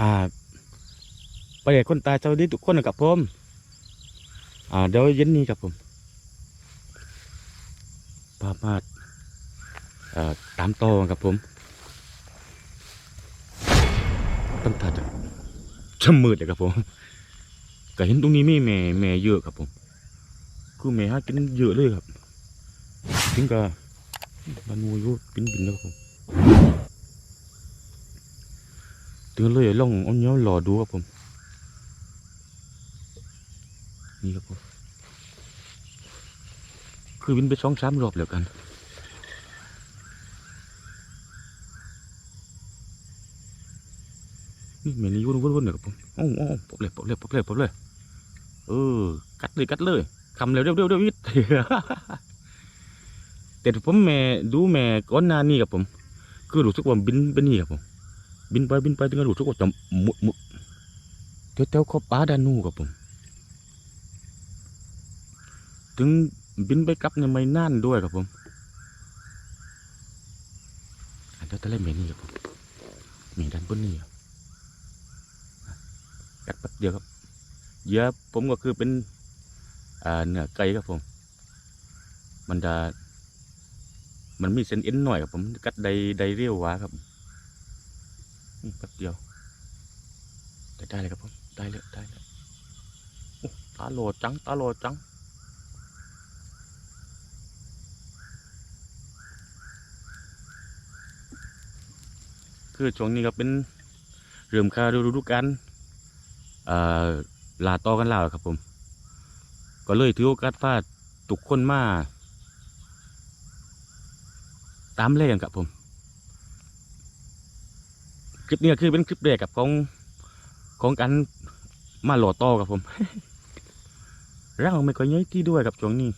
อ่าไปเด็กคนตายเจ้าดีทุกคนนะครับผมอ่าเดี๋ยวเย็นนี้ครับผมพามาเอ่อตามต่อครับผมตั้งแต่จะมืดเลยครับผมก็เห็นตรงนี้มีแม่แม่เยอะครับผมคือแม่หากินเยอะเลยครับถึงกับมันมูยุบินบินแล้วครับผม ถึงเลยล่องเอาเนี้ยรอดูครับผม นี่ครับผม คือวินไปสองสามรอบแล้วกันนี่แม่นี่วนวนๆๆเนี่ยครับผมโอ้โอ้ปบเลยปบเลยปบเลยปบเลยเออ กัดเลยกัดเลยคำเร็วเร็วเร็วเร็ววิทย์แต่ผมแม่ดูแม่ก่อนหน้านี้ครับผม คือรู้สึกว่าบินไปนี่ครับผม บินไปบินไปถึงก็รู้สึกว่าจะหมุดมุดเที่ยวเที่ยวๆเข้าป่าด้านนู้นครับผม ถึงบินไปกลับเนี่ยไม่นานด้วยครับผมอันเดียวแต่ละเมนี่ครับผมมีด้านบนนี่ครับกัดแป๊บเดียวครับเยื่อผมก็คือเป็นเนื้อไก่ครับผม มันจะมันมีเส้นเอ็นหน่อยครับผมกัดใดใดเรียววาครับ นี่แป๊บเดียว แต่ได้เลยครับผมได้เลยได้เลยอ้ตาโหลดจังตาโหลดจังคือช่วงนี้ก็เป็นเริ่มคาฤดูกาลเอ่อลาต่อกันแล้วครับผม ก็เลยถือโอกาสพาทุกคนมา ตามเล่นครับผม คลิปนี้ก็คือเป็นคลิปแรกกับของของการมาหล่อต่อกับผมร่างไม่ค่อยย้ายที่ด้วยกับช่วงนี้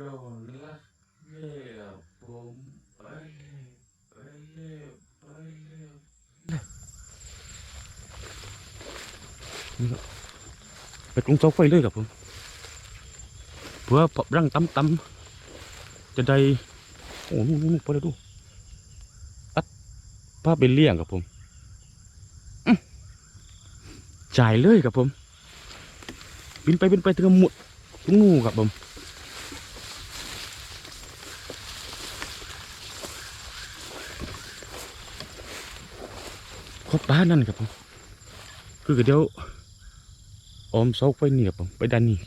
รอละเลี้ยวผมไปไปเลี้ยวไปเลี้ยวนี่ครับไปกรุงเสาไฟเลยครับผมเพื่อปรับร่างตั้มตั้มๆจะได้ โอ้นู่นนู่นไปเลยดูตัดผ้าเป็นเลี่ยงครับผมอื้อจ่ายเลยครับผมบินไปบินไปถึงหมดถึงงูครับผมครบบ้านนั่นครับผมคือเดี๋ยวออมเสาไฟนี่ครับผมไปด้านนี้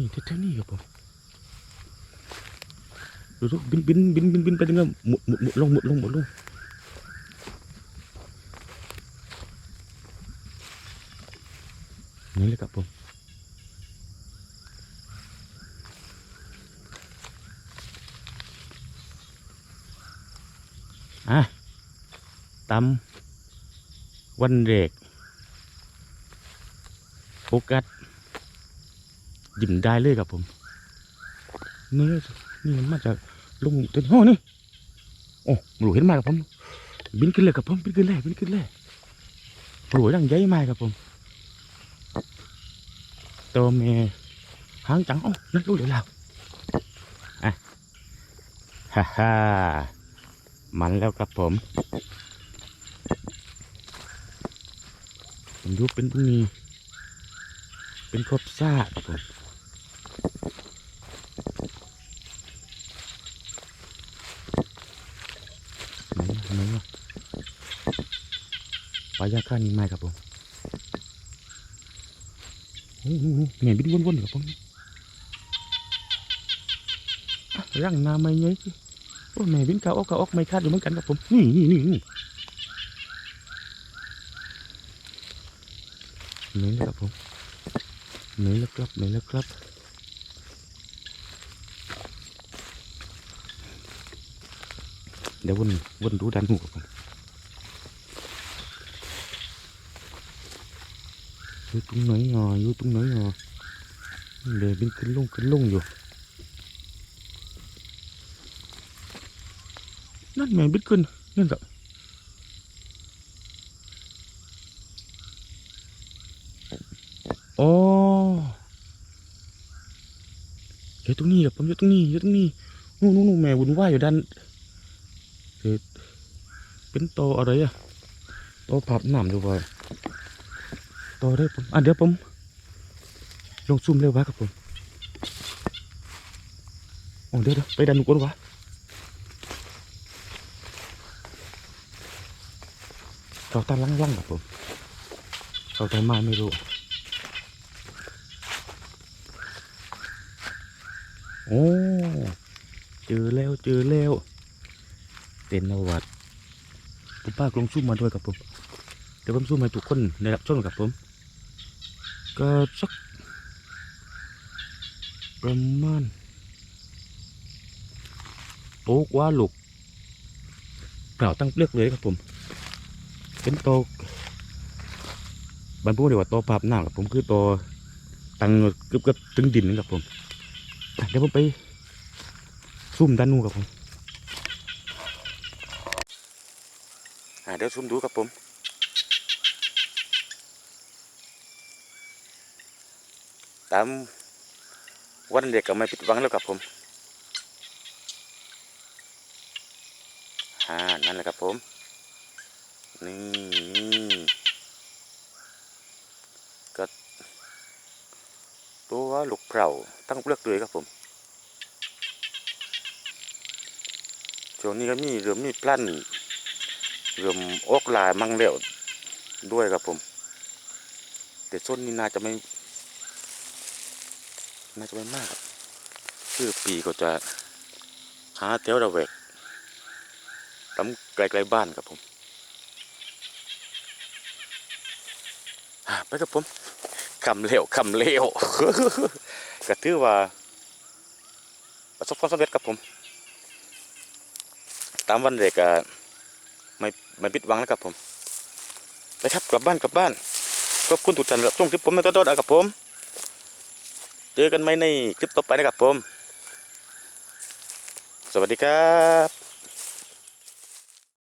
นี่แถวๆนี้ครับผมดูดูบินบินบินบินบินไปถึงแล้วหมดหมดหมดลงหมดลงหมดลงนี่เลยครับผมอะตำวันเด็กโฟกัส ยิ้มได้เลยครับผมนี่นี่มันมาจากลุงตัวนี้โอ้นี่โอ้หลูเห็นมาครับผมบินขึ้นเลยครับผมบินขึ้นเลยบินขึ้นเลยหลูดังใหญ่มากครับผมตัวเมย์หางจังโอ้นั่นรู้เลยแล้วอะฮ่าฮ่ามันแล้วครับผมผมดูเป็นตรงนี้เป็นครบซ่าครับผม ไหนอะไหนอะ ปลายาค่านี้ไหมครับผมโอ้โหแม่บินวนๆครับผมร่างนาไม่เงี้ยสิโอ้แม่บินเกาออกเกาออกไม่คาดอยู่เหมือนกันครับผม นี่นี่นี่นี่เหนื่อยแล้วครับผมเหนื่อยแล้วครับเหนื่อยแล้วครับเดี๋ยววนวนดูดันหูครับผม อยู่ตรงไหนอะอยู่ตรงไหนอ่อเดี๋เป็นขึ้นลงขึ้นลงอยู่นั่นแม่บิดขึ้นนั่นแหละโอ้อยู่ตรงนี้ครับผมอยู่ตรงนี้อยู่ตรงนี้นู่นนู่นแม่วุ่นวายอยู่ด้านเป็นโตอะไรอะโตผับหนามอยู่ไป ต่อได้ผมอะเดี๋ยวผมลงซูมเร็วว้ครับผมโอ้เดี๋ยวเดี๋ยวไปดันหนูก่อนวะเราตาล่งๆครับผมเราตามาไม่รู้โอ้เจอแล้วเจอแล้วเป็นนวัดคุณป้ากลงซูมมาด้วยครับผมเดี๋ยวผมซูมให้ทุกคนได้รับชมครับผม ก็สักประมาณโต๊ะว่าลูกเปล่าตั้งเปลือกเลยครับผม เป็นโตบรรพุเรียกว่าโตภาพหน้าครับผมคือโตตั้งเกือบเกือบถึงดินนะครับผมเดี๋ยวผมไปซุ่มด้านนู้นครับผมเดี๋ยวซุ่มดูครับผม ตามวันเด็กก็ไม่ผิดหวังแล้วครับผมอ่านั่นแหละครับผม นี่ก็ตัวลูกเปล่าตั้งเปลือกเลยครับผมช่วงนี้ก็มีเริ่มมีพลั่นเริ่มอกลายมั่งแล้วด้วยครับผม แต่ส้นนี้น่าจะไม่ น่าจะไม่มาก คือปีก็จะหาแถวระแวกตำไกลๆบ้านครับผมไปครับผมคำเร็วคำเร็วก็ถือว่า ประสบความสำเร็จครับผม ตามวันเด็กก็ไม่ไม่ปิดวังแล้วครับผมไปครับกลับบ้านกลับบ้านขอบคุณทุกท่านรับช่วงที่ผมในตอนต้นครับผม เจอกันไหมในคลิปต่อไปนะครับผม สวัสดีครับ